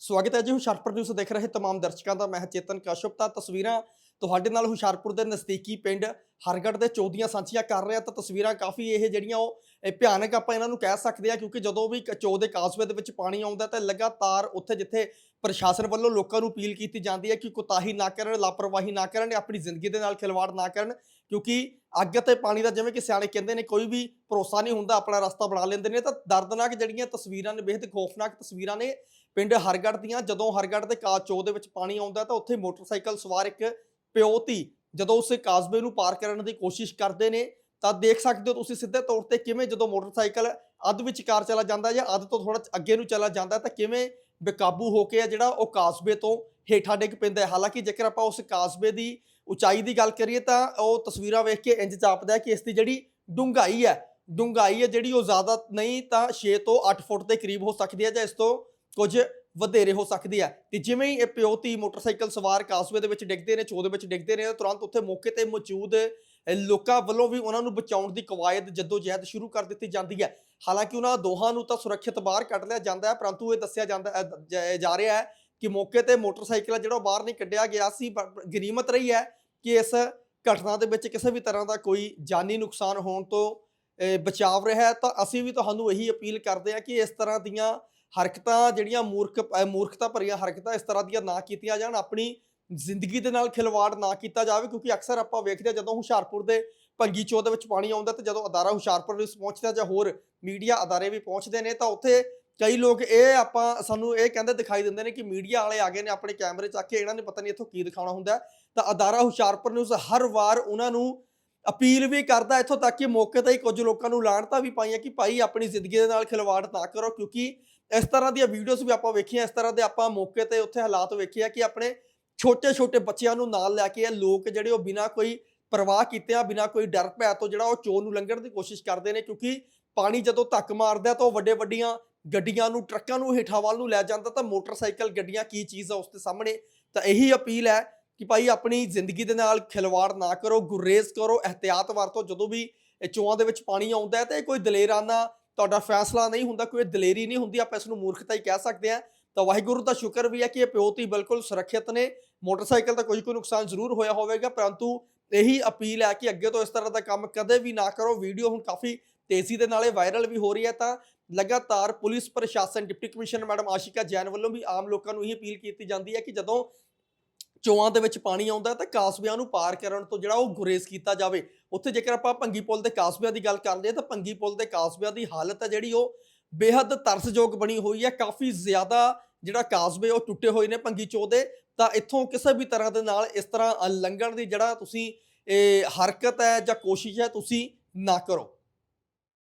ਸਵਾਗਤ ਹੈ ਜੀ ਹੁਸ਼ਿਆਰਪੁਰ ਨਿਊਜ਼ ਦੇਖ ਰਹੇ तमाम ਦਰਸ਼ਕਾਂ ਦਾ ਮੈਂ ਹਾਂ ਚੇਤਨ ਕਸ਼ਪ ਤਾਂ ਤਸਵੀਰਾਂ ਤੁਹਾਡੇ ਨਾਲ ਹੁਸ਼ਿਆਰਪੁਰ ਦੇ ਨਜ਼ਦੀਕੀ ਪਿੰਡ ਹਰਗੜ ਦੇ ਚੌਧੀਆਂ ਸਾਂਝੀਆਂ ਕਰ ਰਿਹਾ ਤਾਂ ਤਸਵੀਰਾਂ ਕਾਫੀ ਇਹ ਜਿਹੜੀਆਂ ਉਹ, ਇਹ ਭਿਆਨਕ ਆਪਾਂ ਇਹਨਾਂ ਨੂੰ ਕਹਿ ਸਕਦੇ ਆ ਕਿਉਂਕਿ ਜਦੋਂ ਵੀ ਚੋ ਦੇ ਕਾਸਵੇ ਦੇ ਵਿੱਚ ਪਾਣੀ ਆਉਂਦਾ ਤਾਂ ਲਗਾਤਾਰ ਉੱਥੇ ਜਿੱਥੇ ਪ੍ਰਸ਼ਾਸਨ ਵੱਲੋਂ ਲੋਕਾਂ ਨੂੰ ਅਪੀਲ ਕੀਤੀ ਜਾਂਦੀ ਹੈ ਕਿ ਕੁਤਾਹੀ ਨਾ ਕਰਨ, ਲਾਪਰਵਾਹੀ ਨਾ ਕਰਨ ਆਪਣੀ ਜ਼ਿੰਦਗੀ ਦੇ ਨਾਲ ਖਿਲਵਾੜ ਨਾ ਕਰਨ ਕਿਉਂਕਿ ਅੱਗ ਤੇ ਪਾਣੀ ਦਾ ਜਿਵੇਂ ਕਿ ਸਿਆਣੇ ਕਹਿੰਦੇ ਨੇ ਕੋਈ ਵੀ ਭਰੋਸਾ ਨਹੀਂ ਹੁੰਦਾ, ਆਪਣਾ ਰਸਤਾ ਬਣਾ ਲੈਂਦੇ ਨੇ ਤਾਂ ਦਰਦਨਾਕ ਜਿਹੜੀਆਂ ਤਸਵੀਰਾਂ ਨੇ ਬੇहद ਖੌਫਨਾਕ ਤਸਵੀਰਾਂ ਨੇ ਪਿੰਡ ਹਰਗੜ ਦੀਆਂ। ਜਦੋਂ ਹਰਗੜ ਦੇ ਕਾਚੋ ਦੇ ਵਿੱਚ ਪਾਣੀ ਆਉਂਦਾ ਤਾਂ ਉੱਥੇ ਮੋਟਰਸਾਈਕਲ ਸਵਾਰ ਇੱਕ ਪਿਓ ਧੀ ਜਦੋਂ ਉਸ ਕਾਸਬੇ ਨੂੰ ਪਾਰ ਕਰਨ ਦੀ ਕੋਸ਼ਿਸ਼ ਕਰਦੇ ਨੇ, ਤਾਂ ਦੇਖ ਸਕਦੇ ਹੋ ਤੁਸੀਂ ਸਿੱਧੇ ਤੌਰ ਤੇ ਕਿਵੇਂ ਜਦੋਂ ਮੋਟਰਸਾਈਕਲ ਅੱਧ ਵਿਚਕਾਰ ਚਲਾ ਜਾਂਦਾ ਜਾਂ ਅੱਧ ਤੋਂ ਥੋੜਾ ਅੱਗੇ ਨੂੰ ਚਲਾ ਜਾਂਦਾ, ਤਾਂ ਕਿਵੇਂ ਬੇਕਾਬੂ ਹੋ ਕੇ ਆ ਜਿਹੜਾ ਉਹ ਕਾਸਬੇ ਤੋਂ ਹੇਠਾਂ ਡਿੱਗ ਪੈਂਦਾ ਹੈ। ਹਾਲਾਂਕਿ ਜੇਕਰ ਆਪਾਂ ਉਸ ਕਾਸਬੇ ਦੀ ਉਚਾਈ ਦੀ ਗੱਲ ਕਰੀਏ, ਤਾਂ ਉਹ ਤਸਵੀਰਾਂ ਵੇਖ ਕੇ ਇੰਜ ਜਾਪਦਾ ਹੈ ਕਿ ਇਸ ਦੀ ਜਿਹੜੀ ਡੂੰਘਾਈ ਹੈ ਡੂੰਘਾਈ ਹੈ ਜਿਹੜੀ ਉਹ ਜ਼ਿਆਦਾ ਨਹੀਂ ਤਾਂ 6 ਤੋਂ 8 ਫੁੱਟ ਦੇ ਕਰੀਬ ਹੋ ਸਕਦੀ ਹੈ ਜਾਂ ਇਸ ਤੋਂ ਕੁਝ ਵਧੇਰੇ ਹੋ ਸਕਦੀ ਹੈ। ਤੇ ਜਿਵੇਂ ਹੀ ਇਹ ਪਿਓ ਧੀ ਮੋਟਰਸਾਈਕਲ ਸਵਾਰ ਕਾਸਵੇ ਦੇ ਵਿੱਚ ਡਿੱਗਦੇ ਨੇ ਚੋ ਦੇ ਵਿੱਚ ਡਿੱਗਦੇ ਨੇ, ਤੁਰੰਤ ਉੱਥੇ ਮੌਕੇ ਤੇ ਮੌਜੂਦ ਲੋਕਾਂ ਵੱਲੋਂ ਵੀ ਉਹਨਾਂ ਨੂੰ ਬਚਾਉਣ ਦੀ ਕਵਾਇਦ ਜਦੋਜਹਿਦ ਸ਼ੁਰੂ ਕਰ ਦਿੱਤੀ ਜਾਂਦੀ ਹੈ। ਹਾਲਾਂਕਿ ਉਹਨਾਂ ਦੋਹਾਂ ਨੂੰ ਤਾਂ ਸੁਰੱਖਿਅਤ ਬਾਹਰ ਕੱਢ ਲਿਆ ਜਾਂਦਾ ਹੈ, ਪਰੰਤੂ ਇਹ ਦੱਸਿਆ ਜਾਂਦਾ ਜਾ ਰਿਹਾ ਹੈ ਕਿ ਮੌਕੇ ਤੇ ਮੋਟਰਸਾਈਕਲ ਆ ਜਿਹੜਾ ਉਹ ਬਾਹਰ ਨਹੀਂ ਕੱਢਿਆ ਗਿਆ ਸੀ, ਪਰ ਗਨੀਮਤ ਰਹੀ ਹੈ ਕਿ ਇਸ ਘਟਨਾ ਦੇ ਵਿੱਚ ਕਿਸੇ ਵੀ ਤਰ੍ਹਾਂ ਦਾ ਕੋਈ ਜਾਨੀ ਨੁਕਸਾਨ ਹੋਣ ਤੋਂ ਬਚਾਵ ਰਿਹਾ ਤਾਂ ਅਸੀਂ ਵੀ ਤੁਹਾਨੂੰ ਇਹੀ ਅਪੀਲ ਕਰਦੇ ਹਾਂ ਕਿ ਇਸ ਤਰ੍ਹਾਂ ਦੀਆਂ ਹਰਕਤਾਂ ਜਿਹੜੀਆਂ ਮੂਰਖ ਮੂਰਖਤਾ ਭਰੀਆਂ ਹਰਕਤਾਂ ਇਸ ਤਰ੍ਹਾਂ ਦੀਆਂ ਨਾ ਕੀਤੀਆਂ ਜਾਣ, ਆਪਣੀ ਜ਼ਿੰਦਗੀ ਦੇ ਨਾਲ ਖਿਲਵਾੜ ਨਾ ਕੀਤਾ ਜਾਵੇ, ਕਿਉਂਕਿ ਅਕਸਰ ਆਪਾਂ ਵੇਖਦੇ ਹਾਂ ਜਦੋਂ ਹੁਸ਼ਿਆਰਪੁਰ ਦੇ ਭੰਗੀ ਚੋ ਦੇ ਵਿੱਚ ਪਾਣੀ ਆਉਂਦਾ ਤੇ ਜਦੋਂ ਅਦਾਰਾ ਹੁਸ਼ਿਆਰਪੁਰ ਵਿੱਚ ਪਹੁੰਚਦਾ ਜਾਂ ਹੋਰ ਮੀਡੀਆ ਅਦਾਰੇ ਵੀ ਪਹੁੰਚਦੇ ਨੇ, ਤਾਂ ਉੱਥੇ ਕਈ ਲੋਕ ਇਹ ਆਪਾਂ, ਸਾਨੂੰ ਇਹ ਕਹਿੰਦੇ ਦਿਖਾਈ ਦਿੰਦੇ ਨੇ ਕਿ ਮੀਡੀਆ ਵਾਲੇ ਆ ਗਏ ਨੇ ਆਪਣੇ ਕੈਮਰੇ ਚੱਕ ਕੇ, ਇਹਨਾਂ ਨੇ ਪਤਾ ਨਹੀਂ ਇੱਥੋਂ ਕੀ ਦਿਖਾਉਣਾ ਹੁੰਦਾ ਤਾਂ ਅਦਾਰਾ ਹੁਸ਼ਿਆਰਪੁਰ ਨਿਊਜ਼ ਹਰ ਵਾਰ ਉਹਨਾਂ ਨੂੰ ਅਪੀਲ ਵੀ ਕਰਦਾ ਇੱਥੋਂ ਤੱਕ ਕਿ ਮੌਕੇ ਤੇ ਹੀ ਕੁਝ ਲੋਕਾਂ ਨੂੰ ਲਾਣਤਾ ਵੀ ਪਾਈਆਂ ਕਿ ਭਾਈ ਆਪਣੀ ਜ਼ਿੰਦਗੀ ਦੇ ਨਾਲ ਖਿਲਵਾੜ ਨਾ ਕਰੋ, ਕਿਉਂਕਿ ਇਸ ਤਰ੍ਹਾਂ ਦੀਆਂ ਵੀਡੀਓਜ਼ ਵੀ ਆਪਾਂ ਵੇਖੀਆਂ, ਇਸ ਤਰ੍ਹਾਂ ਦੇ ਆਪਾਂ ਮੌਕੇ ਤੇ ਉੱਥੇ ਹਾਲਾਤ ਵੇਖੇ ਆ ਕਿ ਆਪਣੇ ਛੋਟੇ ਛੋਟੇ ਬੱਚਿਆਂ ਨੂੰ ਨਾਲ ਲੈ ਕੇ ਇਹ ਲੋਕ ਜਿਹੜੇ ਉਹ ਬਿਨਾਂ ਕੋਈ ਪਰਵਾਹ ਕੀਤੇ ਆ, ਬਿਨਾਂ ਕੋਈ ਡਰ ਭੈ ਤੋਂ ਜਿਹੜਾ ਉਹ ਚੋਰ ਨੂੰ ਲੰਘਣ ਦੀ ਕੋਸ਼ਿਸ਼ ਕਰਦੇ ਨੇ, ਕਿਉਂਕਿ ਪਾਣੀ ਜਦੋਂ ਧੱਕ ਮਾਰਦਾ ਤਾਂ ਉਹ ਵੱਡੇ ਵੱਡੀਆਂ ਗੱਡੀਆਂ ਨੂੰ, ਟਰੱਕਾਂ ਨੂੰ, ਹੇਠਾਂ ਵੱਲ ਨੂੰ ਲੈ ਜਾਂਦਾ ਤਾਂ ਮੋਟਰਸਾਈਕਲ, ਗੱਡੀਆਂ, ਕੀ ਚੀਜ਼ ਆ ਉਸ ਦੇ ਸਾਹਮਣੇ? ਤਾਂ ਇਹੀ ਅਪੀਲ ਹੈ ਕਿ ਭਾਈ ਆਪਣੀ ਜ਼ਿੰਦਗੀ ਦੇ ਨਾਲ ਖਿਲਵਾੜ ਨਾ ਕਰੋ, ਗੁਰੇਜ਼ ਕਰੋ ਇhtiyਾਤ ਵਰਤੋ ਜਦੋਂ ਵੀ ਇਹ ਚੋਆਂ ਦੇ ਵਿੱਚ ਪਾਣੀ ਆਉਂਦਾ ਹੈ ਤਾਂ ਇਹ ਕੋਈ ਦਲੇਰਾਨਾ ਤੁਹਾਡਾ ਫੈਸਲਾ ਨਹੀਂ ਹੁੰਦਾ, ਕੋਈ ਦਲੇਰੀ ਨਹੀਂ ਹੁੰਦੀ, ਆਪਾਂ ਇਸ ਨੂੰ ਮੂਰਖਤਾ ਹੀ ਕਹਿ ਸਕਦੇ ਹਾਂ। ਤਾਂ ਵਾਹਿਗੁਰੂ ਦਾ ਸ਼ੁਕਰ ਵੀ ਹੈ ਕਿ ਇਹ ਪਿਓਤੀ ਬਿਲਕੁਲ ਸੁਰੱਖਿਅਤ ਨੇ। ਮੋਟਰਸਾਈਕਲ ਦਾ ਕੋਈ ਕੋਈ ਨੁਕਸਾਨ ਜ਼ਰੂਰ ਹੋਇਆ ਹੋਵੇਗਾ, ਪਰੰਤੂ ਇਹੀ ਅਪੀਲ ਹੈ ਕਿ ਅੱਗੇ ਤੋਂ ਇਸ ਤਰ੍ਹਾਂ ਦਾ ਕੰਮ ਕਦੇ ਵੀ ਨਾ ਕਰੋ। ਵੀਡੀਓ ਹੁਣ ਕਾਫੀ ਤੇਜ਼ੀ ਦੇ ਨਾਲੇ ਵਾਇਰਲ ਵੀ ਹੋ ਰਹੀ ਹੈ ਤਾਂ ਲਗਾਤਾਰ ਪੁਲਿਸ, ਪ੍ਰਸ਼ਾਸਨ, deputy commissioner madam Ashika Jain ਵੱਲੋਂ ਵੀ ਆਮ ਲੋਕਾਂ ਨੂੰ ਇਹ ਅਪੀਲ ਕੀਤੀ ਜਾਂਦੀ ਹੈ ਕਿ ਜਦੋਂ ਚੋਆਂ ਦੇ ਵਿੱਚ ਪਾਣੀ ਆਉਂਦਾ ਤਾਂ ਕਾਸਬਿਆਂ ਨੂੰ ਪਾਰ ਕਰਨ ਤੋਂ ਜਿਹੜਾ ਉਹ ਗੁਰੇਜ਼ ਕੀਤਾ ਜਾਵੇ। ਉੱਥੇ ਜੇਕਰ ਆਪਾਂ ਭੰਗੀ ਪੁਲ ਦੇ ਕਾਸਬਿਆਂ ਦੀ ਗੱਲ ਕਰਦੇ ਹਾਂ ਤਾਂ ਭੰਗੀ ਪੁਲ ਦੇ ਕਾਸਬਿਆਂ ਦੀ ਹਾਲਤ ਹੈ ਜਿਹੜੀ ਉਹ ਬੇਹੱਦ ਤਰਸਯੋਗ ਬਣੀ ਹੋਈ ਹੈ। ਕਾਫੀ ਜ਼ਿਆਦਾ ਜਿਹੜਾ ਕਾਸਬੇ ਉਹ ਟੁੱਟੇ ਹੋਏ ਨੇ ਭੰਗੀ ਚੋ ਦੇ। ਤਾਂ ਇੱਥੋਂ ਕਿਸੇ ਵੀ ਤਰ੍ਹਾਂ ਦੇ ਨਾਲ ਇਸ ਤਰ੍ਹਾਂ ਲੰਘਣ ਦੀ ਜਿਹੜਾ ਤੁਸੀਂ, ਇਹ ਹਰਕਤ ਹੈ ਜਾਂ ਕੋਸ਼ਿਸ਼ ਹੈ, ਤੁਸੀਂ ਨਾ ਕਰੋ।